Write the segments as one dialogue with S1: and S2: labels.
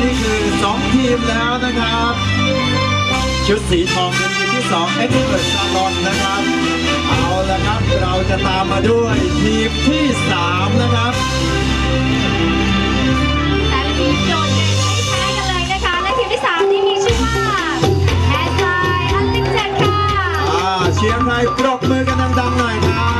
S1: นี่คือ 2 ทีมแล้วนะครับ ชุดสีทองเป็นทีมที่2เอ็กซ์เพิร์ตซาล
S2: อนนะครับ เอาละครับเราจะตามมาด้วยทีมที่ 3 นะครับ
S3: แต่ทีมโดดเด่ไม่แพ้กันเลยนะคะและทีมที่3ที่มีชื่อว่าแฮชไลน์อลิงเจ็ค่ะ
S2: เชียงรายปรบมือกันดังๆหน่อยครับ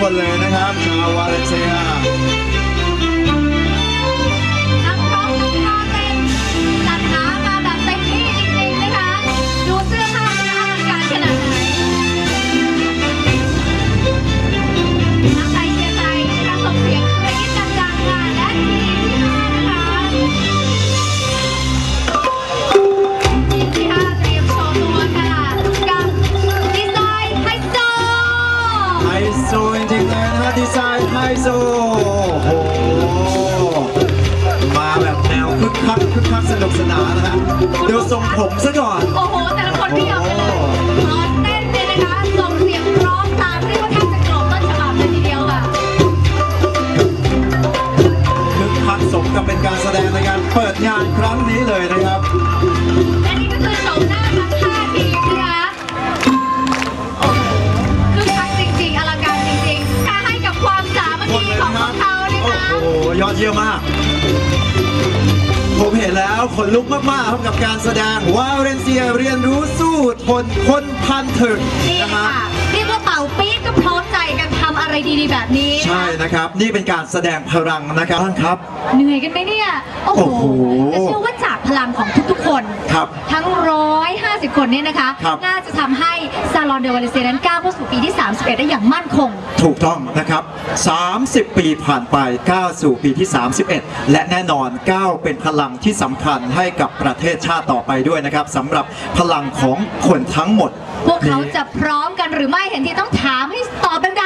S3: คนเลยนะค
S2: รับชาว
S3: วา
S2: เลนเซีย
S3: ผมซะ
S2: ก่
S3: ข
S2: นลุกมากๆครับกับการแสดงว่าเรนเซียเรียนรู้สู้ทนคนพันถึง
S3: นี่
S2: นะ
S3: ค่ะ
S2: ฮะ
S3: เรียกว่าเป่าปี๊ดก็พร้อมใจกันทำอะไรดีๆแบบนี้
S2: ใช่นะครับ นี่เป็นการแสดงพลังนะครับท่านครับ
S3: เหนื่อยกันไหมเนี่ย โอ้
S2: โอ้
S3: โห
S2: โห
S3: แต่เชื่อว่าจากพลังของทุกๆคน
S2: ครับ
S3: ทั้ง 150 คนเนี่ยนะคะ
S2: ครับ
S3: น่าจะทำให้ซาลอนเดวาเลเซียนั้นก้าวเข้าสู่ปีที่ 31 ได้อย่างมั่นคง
S2: ถูกต้องนะครับ 30 ปีผ่านไปก้าวสู่ปีที่ 31 และแน่นอนก้าวเป็นพลังที่สำคัญให้กับประเทศชาติต่อไปด้วยนะครับสำหรับพลังของคนทั้งหมด
S3: พวกเขา
S2: นี้
S3: จะพร้อมกันหรือไม่เห็นที่ต้องถามให้ตอบดั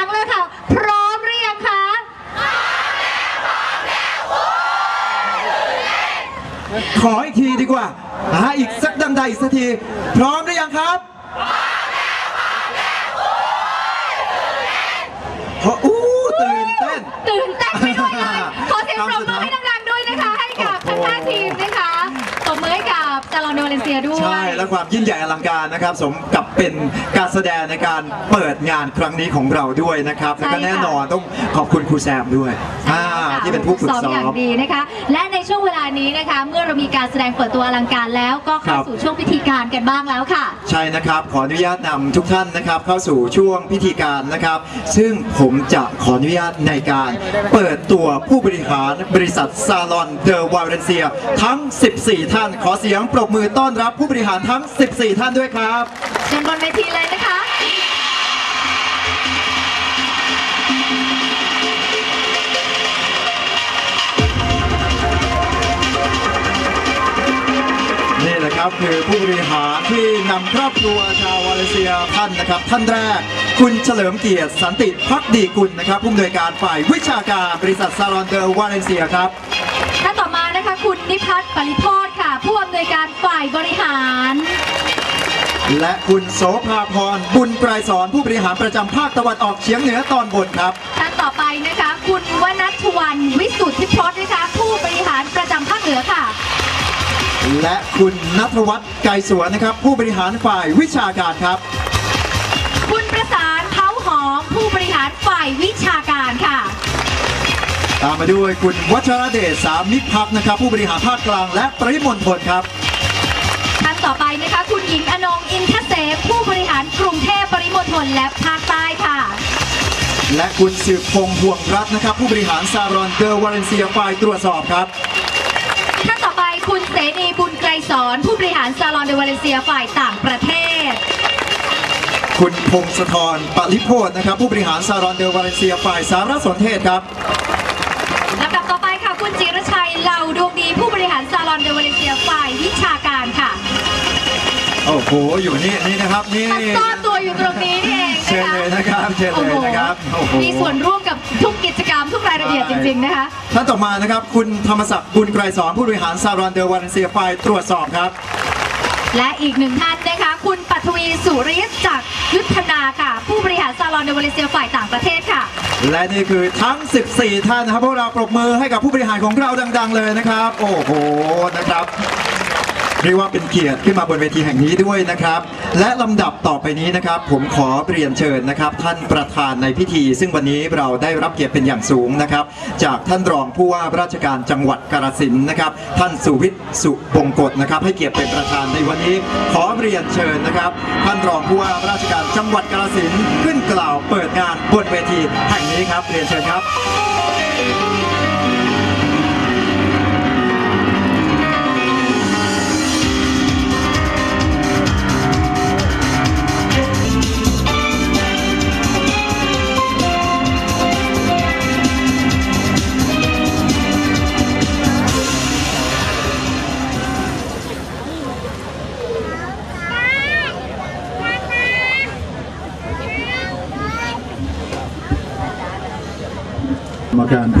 S3: งๆ
S2: ขออีกทีดีกว่าอ่าอีกสักดังใดอีกสักที พร้อมหรือยังครับพร้อมอู้ตื่นเต้น
S3: ตื่นเต้นไปด้วยเลยขอเสียงปรบมือให้ดังๆด้วยนะคะ ให้กับทั้งห้าทีมนะคะตบมือให้กับซาลอนเดวาเลเซียด้วย
S2: ใช่และความยิ่งใหญ่อลังการนะครับ สมกับเป็นการแสดงในการเปิดงานครั้งนี้ของเราด้วยนะครับแล้วก็
S3: ใช่ค่ะ
S2: แน่นอนต้องขอบคุณครูแซมด้วยอ่าที่เป็นผู้ฝึกซ้อ
S3: อย่าง
S2: ม
S3: ดีนะคะ และใน ช่วงเวลานี้นะคะ เมื่อเรามีการแสดงเปิดตัวอลังการแล้วก็เข้า
S2: ครับ
S3: สู่ช่วงพิธีการกันบ้างแล้วค่ะ
S2: ใช่นะครับ ขออนุญาตนำทุกท่านนะครับ เข้าสู่ช่วงพิธีการนะครับ ซึ่งผมจะขออนุญาตในการเปิดตัวผู้บริหารบริษัทซาลอนเดอวาเลนเซียทั้ง 14 ท่าน ขอเสียงปรบมือต้อนรับผู้บริหารทั้ง 14 ท่านด้วยครับ
S3: เชิญบนเวทีเลยนะคะ
S2: นี่แหละครับคือผู้บริหารที่นำครอบครัวชาววาเลเซียท่านนะครับ ท่านแรก คุณเฉลิมเกียรติสันติพักดีกุลนะครับผู้อำนวยการฝ่ายวิชาการบริษัทซาลอนเดอวาเลนเซียครับ
S3: ท่านต่อมานะคะคุณนิพัฒน์ปริโพธค่ะ ผู้อำนวยการฝ่ายบริหาร
S2: และคุณโสภาพรบุญปลายสอนผู้บริหารประจำภาคตะวันออกเฉียงเหนือตอนบนครับ
S3: ท่านต่อไปนะคะ คุณวนัทวันวิสุทธิพจน์นะคะ
S2: และคุณนัทวัฒน์ไกรสวนนะครับ ผู้บริหารฝ่ายวิชาการครับ
S3: คุณประสานเท้าหอมผู้บริหารฝ่ายวิชาการค่ะ
S2: ตามมาด้วยคุณวัชรเดชสามิตรพักนะครับ ผู้บริหารภาคกลางและปริมณฑลครับ
S3: ท่านต่อไปนะคะ คุณหญิงอนงอินทเสพผู้บริหารกรุงเทพปริมณฑลและภาคใต้ค่ะ
S2: และคุณสืบพงษ์ห่วงรัตน์นะครับ ผู้บริหารซารอนเดอวาเลนเซียฝ่ายตรวจสอบครับ
S3: ท่านต่อไปคุณเสนีบุญไกร สอนผู้บริหารซาลอนเดวาเลเซียฝ่ายต่างประเทศ
S2: คุณพงศธรปริโพธนะครับ ผู้บริหารซารอนเดอวาเลนเซียฝ่ายสารสนเทศครับ
S3: ลำดับต่อไปค่ะคุณจิรชัยเหล่าดวงดีผู้บริหารซาลอนเดวาเลเซียฝ่ายวิชาการค่ะ
S2: โอ้โหอยู่นี่นี่นะครับนี่
S3: มาซ่อนตัวอยู่ตรงนี้นี่เอง
S2: เชิญ
S3: นะคะ
S2: เลยนะครับเชิญเลยนะครับโอ้โห
S3: มีส่วนร่วมกับทุกกิจก รรมทุกรายละเอียดจริงๆนะคะ
S2: ท่านต่อมานะครับ คุณธรรมศักดิ์บุญไกรสอนผู้บริหารซารอนเดอร์วันเซียไฟตรวจสอบครับ
S3: และอีกหนึ่งท่านนะคะ คุณปัทวีสุริยจากยุทธนาค่ะ ผู้บริหารซาลอนเดวาเลเซียฝ่ายต่างประเทศค่ะ
S2: และนี่คือทั้ง 14 ท่านนะครับพวกเราปรบมือให้กับผู้บริหารของเราดัง ๆ เลยนะครับ โอ้โหนะครับ เรียกว่าเป็นเกียรติขึ้นมาบนเวทีแห่งนี้ด้วยนะครับ และลำดับต่อไปนี้นะครับ ผมขอเรียนเชิญนะครับ ท่านประธานในพิธี ซึ่งวันนี้เราได้รับเกียรติเป็นอย่างสูงนะครับ จากท่านรองผู้ว่าราชการจังหวัดกาฬสินธุ์นะครับ ท่านสุวิทย์สุบงกฎนะครับ ให้เกียรติเป็นประธานในวันนี้ ขอเรียนเชิญนะครับ ท่านรองผู้ว่าราชการจังหวัดกาฬสินธุ์ขึ้นกล่าวเปิดงานบนเวทีแห่งนี้ครับเรียนเชิญครับ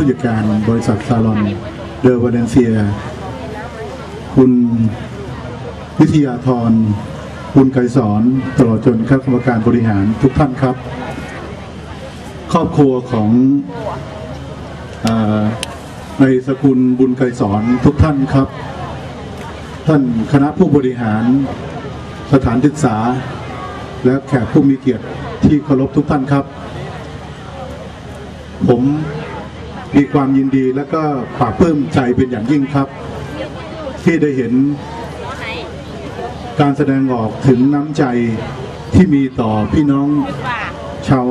S4: ผู้จัดการบริษัทซาลอนเดอวาเลนเซีย คุณวิทยาธรคุณไกรสอนตลอดจนคณะกรรมการบริหารทุกท่านครับ ครอบครัวของอในสกุลบุญไกรสอนทุกท่านครับ ท่านคณะผู้บริหารสถานศึกษา และแขกผู้มีเกียรติที่เคารพทุกท่านครับ ผม มีความยินดีและก็ปาบปลื้มใจเป็นอย่างยิ่งครับ ที่ได้เห็น การแสดงออกถึงน้ำใจที่มีต่อพี่น้องชาว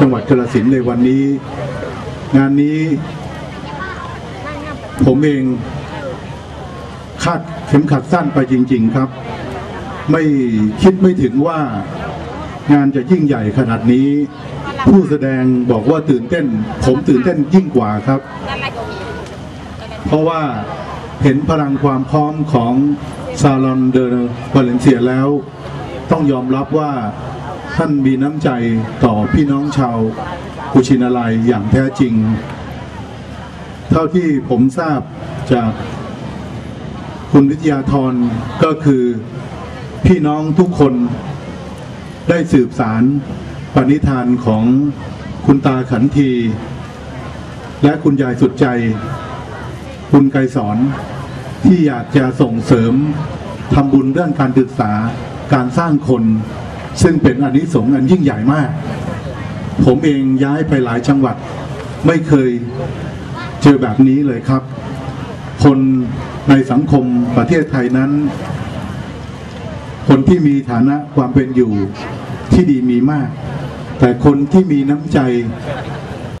S4: จังหวัดกาฬสินในวันนี้ งานนี้ ผมเองคาดเข็มขัดสั้นไปจริง ๆครับ ไม่คิดไม่ถึงว่างานจะยิ่งใหญ่ขนาดนี้ ผู้แสดงบอกว่าตื่นเต้น ผมตื่นเต้นยิ่งกว่าครับ เพราะว่าเห็นพลังความพร้อมของซาลอนเดอวาเลนเซียแล้ว ต้องยอมรับว่าท่านมีน้ำใจต่อพี่น้องชาวกุชินาลัยอย่างแท้จริง เท่าที่ผมทราบจากคุณวิทยาธรก็คือพี่น้องทุกคนได้สืบสาร ปณิธานของคุณตาขันที และคุณยายสุดใจ คุณไกรสอน ที่อยากจะส่งเสริมทำบุญเรื่องการศึกษาการสร้างคน ซึ่งเป็นอานิสงส์อันยิ่งใหญ่มาก ผมเองย้ายไปหลายจังหวัด ไม่เคยเจอแบบนี้เลยครับ คนในสังคมประเทศไทยนั้น คนที่มีฐานะความเป็นอยู่ที่ดีมีมาก แต่คนที่มีน้ำใจ